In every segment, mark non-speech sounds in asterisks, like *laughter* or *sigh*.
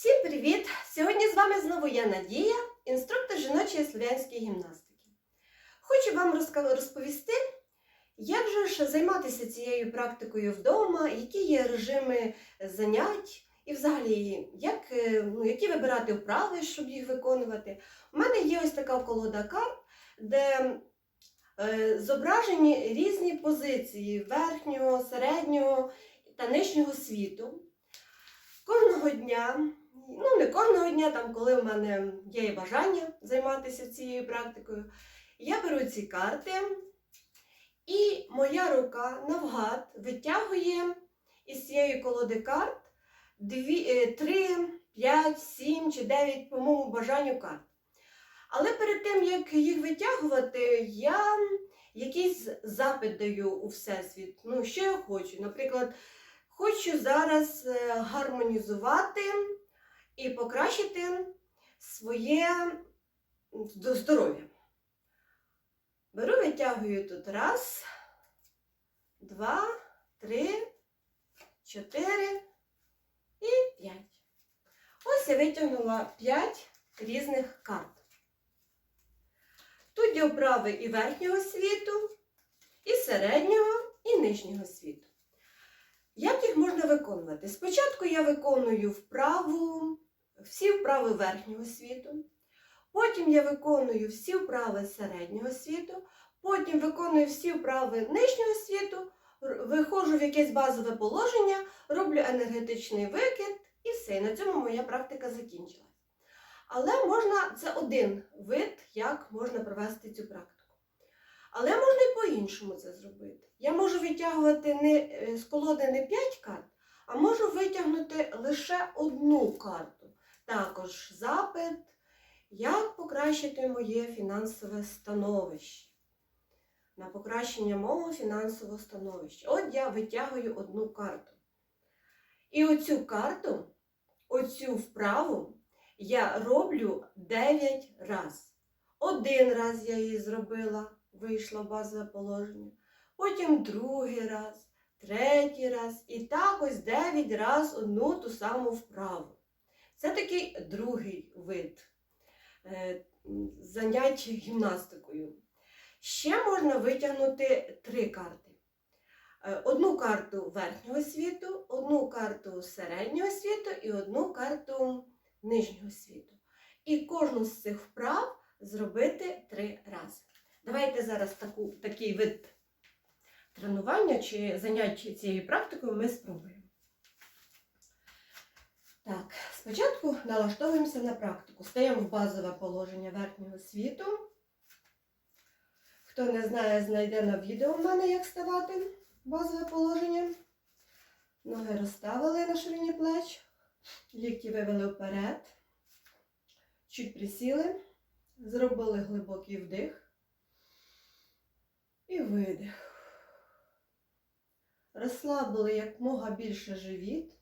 Всім привіт! Сьогодні з вами знову я Надія, інструктор жіночої слов'янської гімнастики. Хочу вам розповісти, як же ж займатися цією практикою вдома, які є режими занять, і взагалі, як, е, ну, які вибирати вправи, щоб їх виконувати. У мене є ось така колода карт, де е, зображені різні позиції верхнього, середнього та нижнього світу. Кожного дня, ну не кожного дня, там, коли в мене є бажання займатися цією практикою, я беру ці карти, і моя рука навгад витягує із цієї колоди карт 3, 5, 7 чи 9 по моєму бажанню карт. Але перед тим, як їх витягувати, я якийсь запит даю у Всесвіт. Ну, що я хочу? Наприклад, хочу зараз е, гармонізувати і покращити своє здоров'я. Беру, витягую тут раз, два, три, чотири і п'ять. Ось я витягнула п'ять різних карт. Тут є вправи і верхнього світу, і середнього, і нижнього світу. Як їх можна виконувати? Спочатку я виконую вправу, всі вправи верхнього світу, потім я виконую всі вправи середнього світу, потім виконую всі вправи нижнього світу, виходжу в якесь базове положення, роблю енергетичний викид і все. На цьому моя практика закінчилась. Але можна, це один вид, як можна провести цю практику. Але можна і по-іншому це зробити. Я можу витягувати не, е, з колоди не 5 карт, а можу витягнути лише одну карту. Також запит, як покращити моє фінансове становище. На покращення мого фінансового становища. От я витягую одну карту. І оцю карту, оцю вправу я роблю 9 разів. Один раз я її зробила, вийшла в базове положення. Потім другий раз, третій раз. І так ось 9 разів одну ту саму вправу. Це такий другий вид е, занять гімнастикою. Ще можна витягнути три карти. Е, Одну карту верхнього світу, одну карту середнього світу і одну карту нижнього світу. І кожну з цих вправ зробити три рази. Давайте зараз таку, такий вид тренування чи заняття цією практикою ми спробуємо. Так, спочатку налаштовуємося на практику. Стаємо в базове положення верхнього світу. Хто не знає, знайде на відео в мене, як ставати в базове положення. Ноги розставили на ширині плеч. Лікті вивели вперед. Чуть присіли. Зробили глибокий вдих. І видих. Розслабили якмога більше живіт.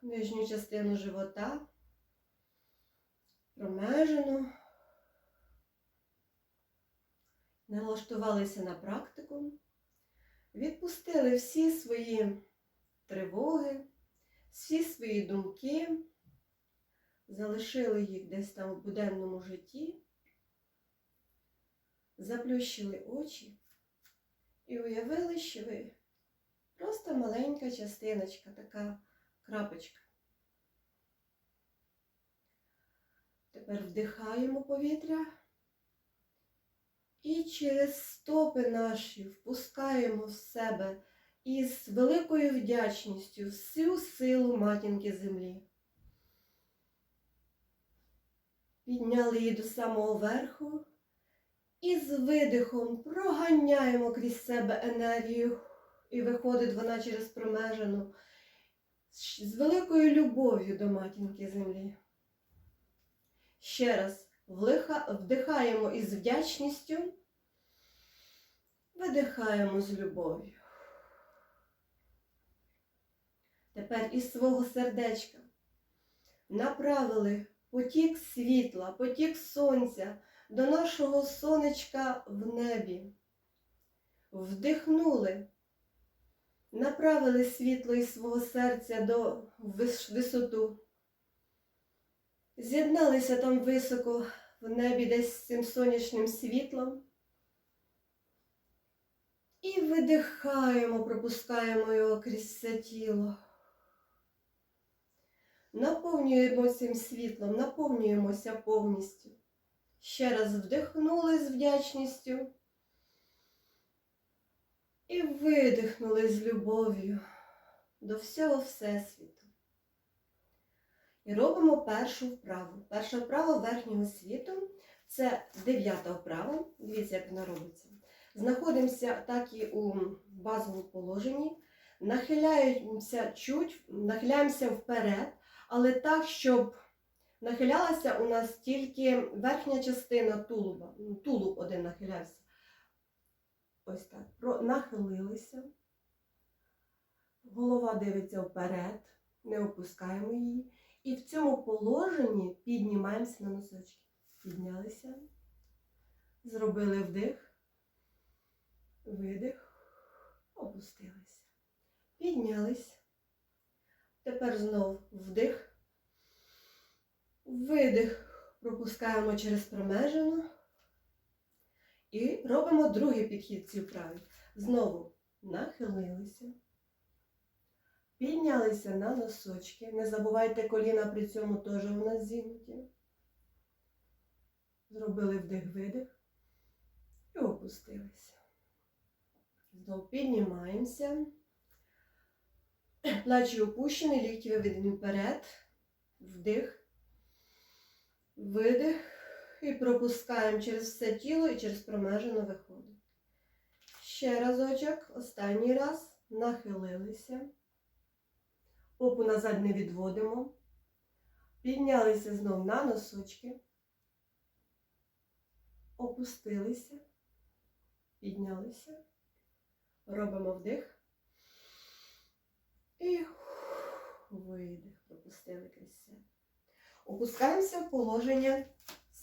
Нижню частину живота. Промежину. Налаштувалися на практику. Відпустили всі свої тривоги, всі свої думки, залишили їх десь там в буденному житті, заплющили очі і уявили, що ви просто маленька частиночка, така крапочка. Тепер вдихаємо повітря. І через стопи наші впускаємо в себе із великою вдячністю всю силу матінки землі. Підняли її до самого верху і з видихом проганяємо крізь себе енергію, і виходить вона через промежину з великою любов'ю до матінки землі. Ще раз вдихаємо із вдячністю, видихаємо з любов'ю. Тепер із свого сердечка направили потік світла, потік сонця до нашого сонечка в небі. Вдихнули Направили світло із свого серця до висоту. З'єдналися там високо в небі десь з цим сонячним світлом. І видихаємо, пропускаємо його крізь це тіло. Наповнюємо цим світлом, наповнюємося повністю. Ще раз вдихнули з вдячністю і видихнули з любов'ю до всього Всесвіту. І робимо першу вправу. Перша вправа верхнього світу це дев'ята вправа. Дивіться, як вона робиться. Знаходимося так і у базовому положенні, нахиляємося чуть, нахиляємося вперед, але так, щоб нахилялася у нас тільки верхня частина тулуба. Ну, Тулуб один нахилявся. Ось так. Нахилилися. Голова дивиться вперед, не опускаємо її. І в цьому положенні піднімаємося на носочки. Піднялися, зробили вдих, видих, опустилися. Піднялись. Тепер знов вдих, видих. Пропускаємо через промежину. І робимо другий підхід цій вправі. Знову нахилилися. Піднялися на носочки. Не забувайте коліна при цьому теж у нас зігнуті. Зробили вдих-видих і опустилися. Знову піднімаємося. Плечі опущені, лікті виведені вперед. Вдих. Видих. І пропускаємо через все тіло і через промежину виходить. Ще разочок, останній раз. Нахилилися. Попу назад не відводимо. Піднялися знов на носочки. Опустилися. Піднялися. Робимо вдих. І видих. Пропустили крізь себе. Опускаємося в положення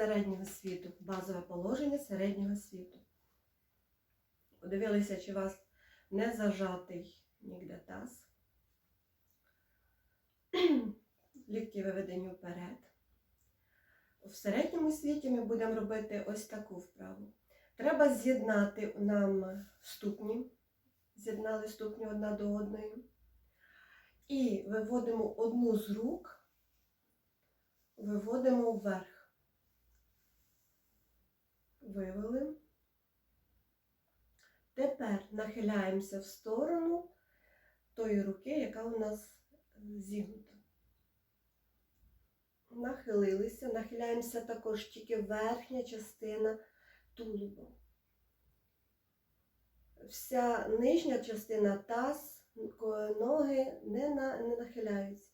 середнього світу. Базове положення середнього світу. Подивилися, чи у вас не зажатий ніде таз. *clears throat* Лікті виведені вперед. В середньому світі ми будемо робити ось таку вправу. Треба з'єднати нам ступні. З'єднали ступні одна до одної. І виводимо одну з рук, виводимо вверх. Вивели. Тепер нахиляємося в сторону тої руки, яка у нас зігнута. Нахилилися, нахиляємося також тільки верхня частина тулуба. Вся нижня частина таз, ноги не, на, не нахиляються.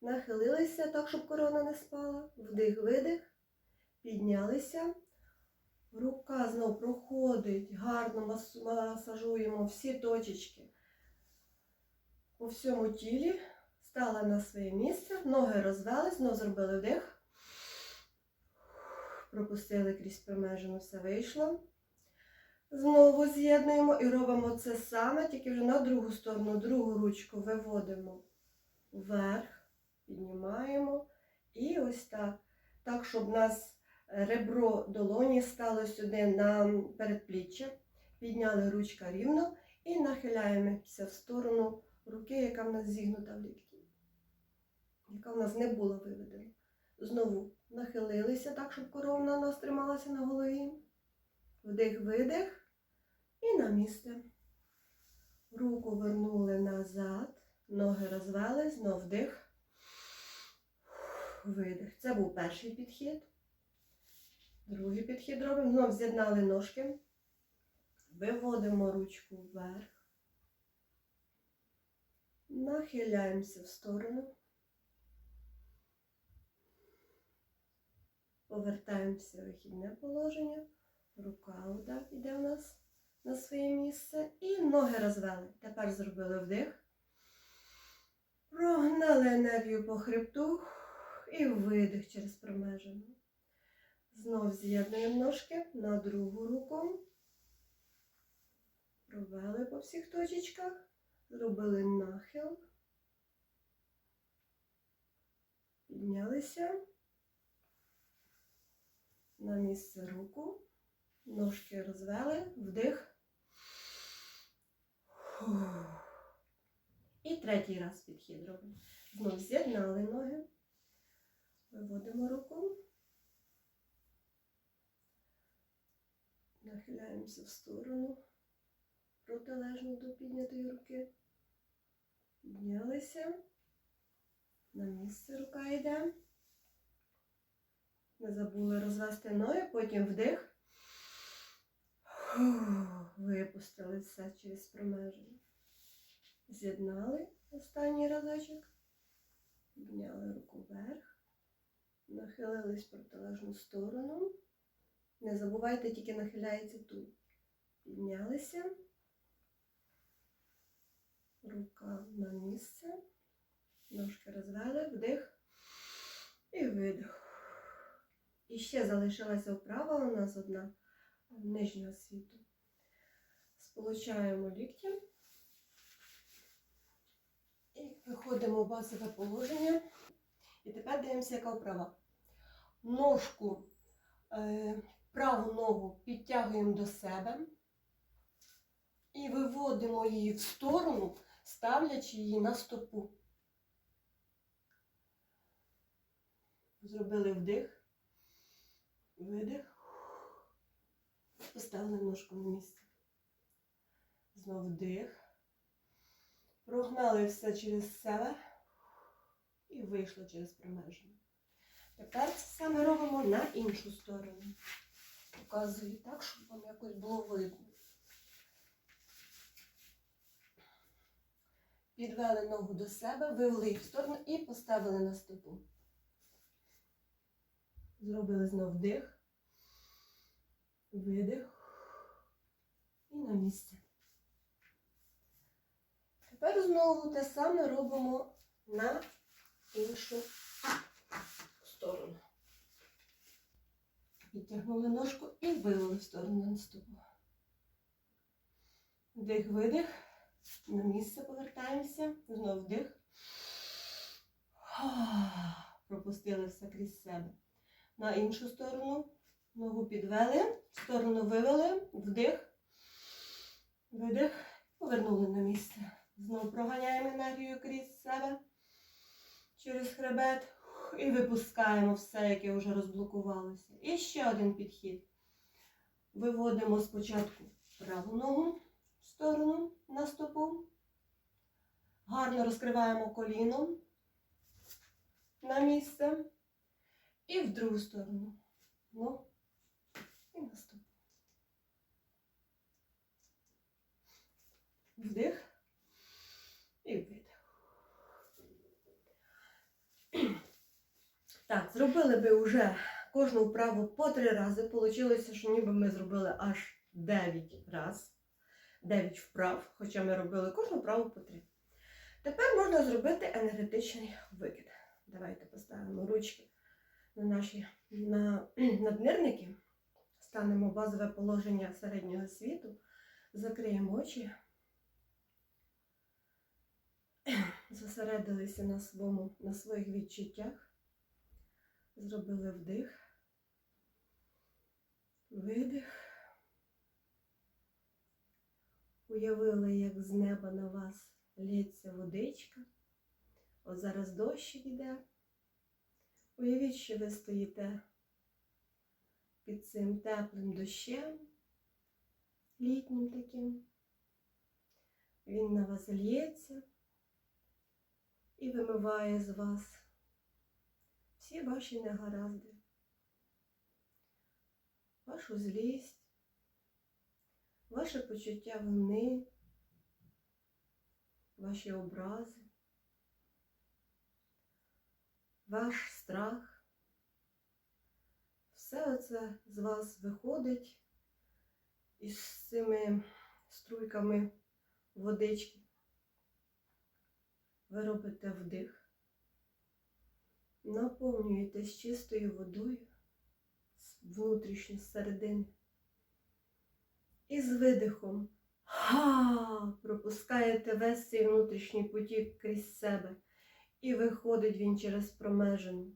Нахилилися так, щоб корона не спала. Вдих-видих, піднялися. Рука знов проходить, гарно масажуємо всі точечки по всьому тілі. Стала на своє місце, ноги розвели, знов зробили вдих. Пропустили крізь промежину, все вийшло. Знову з'єднуємо і робимо це саме, тільки вже на другу сторону, другу ручку виводимо вверх, піднімаємо. І ось так. Так, щоб нас ребро долоні стало сюди на передпліччя. Підняли ручка рівно і нахиляємося в сторону руки, яка в нас зігнута в лікті, яка в нас не була виведена. Знову нахилилися так, щоб корона нас трималася на голові. Вдих-видих і на місце. Руку вернули назад, ноги розвели, знов вдих. Видих. Це був перший підхід. Другий підхід робимо. Знов з'єднали ножки. Виводимо ручку вверх. Нахиляємося в сторону. Повертаємося в вихідне положення. Рука отак іде у нас на своє місце. І ноги розвели. Тепер зробили вдих. Прогнали енергію по хребту і видих через промежину. Знов з'єднуємо ножки на другу руку. Провели по всіх точечках. Зробили нахил. Піднялися. На місце руку. Ножки розвели, вдих. І третій раз підхід робимо. Знов з'єднали ноги. Виводимо руку. Нахиляємося в сторону, протилежно до піднятої руки. Піднялися. На місце рука йде. Не забули розвести ноги, потім вдих. Випустили все через промеження. З'єднали останній разочок. Підняли руку вверх. Нахилились протилежну сторону. Не забувайте, тільки нахиляється тут. Піднялися. Рука на місце. Ножки розвели, вдих і видих. І ще залишилася вправа у нас одна нижнього світу. Сполучаємо лікті. І виходимо в базове положення. І тепер дивимося, яка вправа. Ножку, е, праву ногу підтягуємо до себе і виводимо її в сторону, ставлячи її на стопу. Зробили вдих, видих, поставили ножку на місце. Знов вдих. Прогнали все через себе і вийшло через промеження. Тепер це саме робимо на іншу сторону. Показую так, щоб вам якось було видно. Підвели ногу до себе, вивели їх в сторону і поставили на стопу. Зробили знов вдих, видих і на місце. Тепер знову те саме робимо на іншу сторону. Підтягнули ножку і вивели в сторону наступу. Вдих, видих. На місце повертаємося. Знов вдих. Пропустили все крізь себе. На іншу сторону. Ногу підвели, в сторону вивели, вдих, видих, повернули на місце. Знову проганяємо енергію крізь себе через хребет і випускаємо все, яке вже розблокувалося. І ще один підхід. Виводимо спочатку праву ногу в сторону на стопу. Гарно розкриваємо коліно на місце. І в другу сторону. Ну, і на стопу. Вдих і видих. Так, зробили би вже кожну вправу по три рази. Получилося, що ніби ми зробили аж 9 раз. 9 вправ, хоча ми робили кожну вправу по три. Тепер можна зробити енергетичний викид. Давайте поставимо ручки на наші на, *clears throat* наднирники. Станемо базове положення середнього світу, закриємо очі, *clears throat* зосередилися на, своєму, на своїх відчуттях, зробили вдих, видих, уявили, як з неба на вас лється водичка. От зараз дощик іде. Уявіть, що ви стоїте під цим теплим дощем, літнім таким. Він на вас лється і вимиває з вас всі ваші негаразди, вашу злість, ваше почуття вини, ваші образи ваш страх. Все це з вас виходить із цими струйками водички. Ви робите вдих, наповнюєтесь чистою водою з середини. І з видихом Ха! Пропускаєте весь цей внутрішній потік крізь себе. І виходить він через промежину.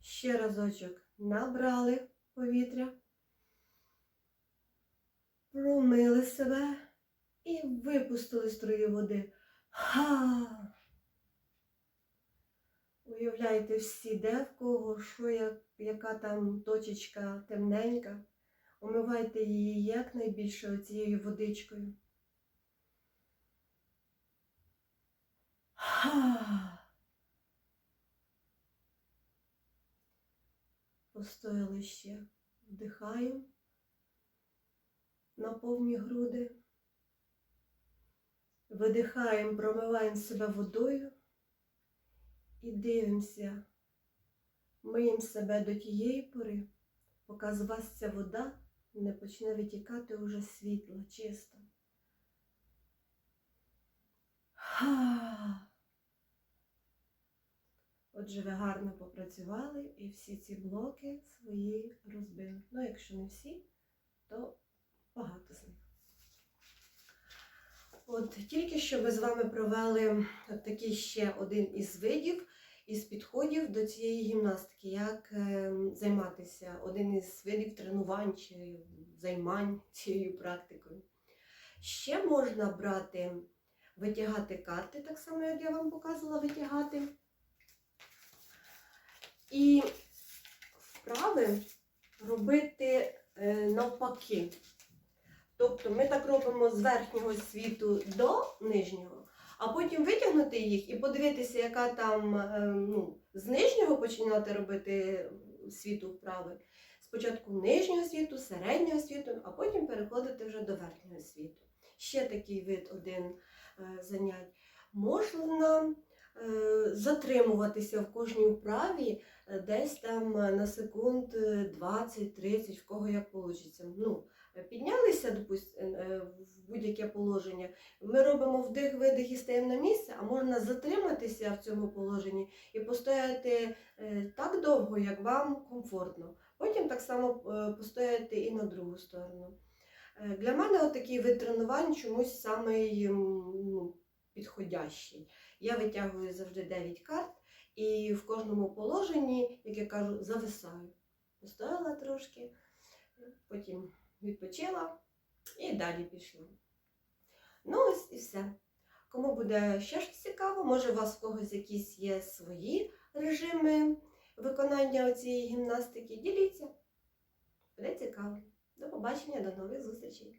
Ще разочок набрали повітря, промили себе і випустили струю води. Ха! Уявляйте всі, де в кого, що, як, яка там точечка темненька. Омивайте її якнайбільше цією водичкою. Постояли ще. Вдихаємо на повні груди. Видихаємо, промиваємо себе водою і дивимося, миємо себе до тієї пори, поки з вас ця вода не почне витікати уже світла, чиста. Ха! Отже, ви гарно попрацювали і всі ці блоки свої розбили. Ну, якщо не всі, то багато з них. От тільки що ми з вами провели такий ще один із видів, із підходів до цієї гімнастики, як е, займатися, один із видів тренувань чи займань цією практикою. Ще можна брати, витягати карти, так само, як я вам показувала, витягати. І вправи робити е, навпаки. Тобто ми так робимо з верхнього світу до нижнього, а потім витягнути їх і подивитися, яка там е, ну, з нижнього починати робити світу вправи. Спочатку нижнього світу, середнього світу, а потім переходити вже до верхнього світу. Ще такий вид один е, занять. Можна е, затримуватися в кожній вправі е, десь там на секунд е, 20-30, в кого як вийде. Піднялися допустим, в будь-яке положення. Ми робимо вдих, видих і стаємо на місце, а можна затриматися в цьому положенні і постояти е, так довго, як вам комфортно. Потім так само е, постояти і на другу сторону. Е, Для мене такий вид тренувань чомусь самий ну, підходящий. Я витягую завжди 9 карт і в кожному положенні, як я кажу, зависаю. Постояла трошки, потім відпочила і далі пішла. Ну, ось і все. Кому буде ще щось цікаво, може у вас в когось якісь є свої режими виконання цієї гімнастики, діліться. Буде цікаво. До побачення, до нових зустрічей!